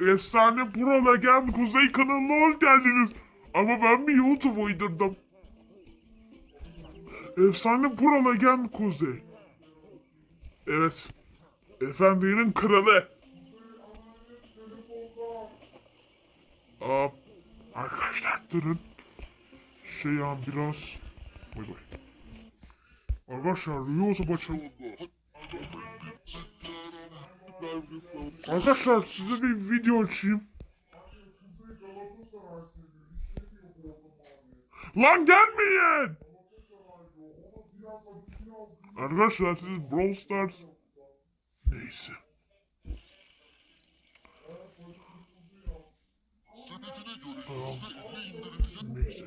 Efsane Pro Legend Kuzey kanalına hoş geldiniz. Ama ben bir YouTube uydurdum. Efsane Pro Legend Kuzey. Evet. Efendinin kralı. Aa, arkadaşlar durun. Şey ya biraz... Vay vay. Arkadaşlar Rüyos'a başlayalım. Arkadaşlar size bir video açayım. Lan gelmeyin! Arkadaşlar siz Brawl Stars... Neyse. Tamam. Neyse.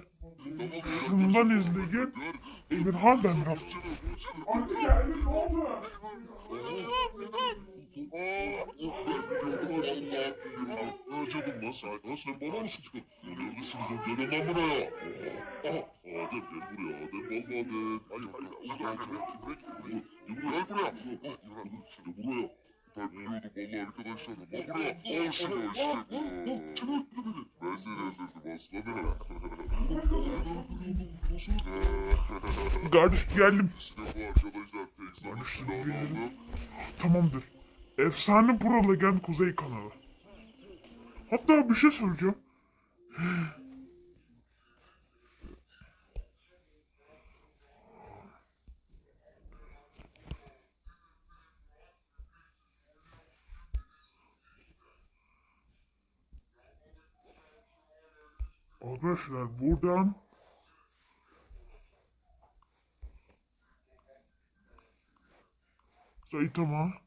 Şundan izleyin. Emirhan ben rap. Hadi gelin ne oldu? Canım lan sen, lan sen bana mı sıktın? Neredesiniz lan? Gelin lan buraya. Aha, Adem gel buraya. Adem vallahi Adem. Hayır hayır. Buradan şöyle kibret. Gel buraya. Gel buraya. Gel buraya. Ben biliyordum vallahi arkadaşlar. Gel buraya. Al şunu işte bu. Kim öldürdü beni? Ben seni öldürdüm aslanım. Nasıl? Kardeş geldim. İşte bu arkadaşlar. Tek sana silahını aldım. Tamamdır. Efsane Pro Legend Kuzey kanalı. Hatta bir şey söyleyeceğim. Arkadaşlar buradan Saitama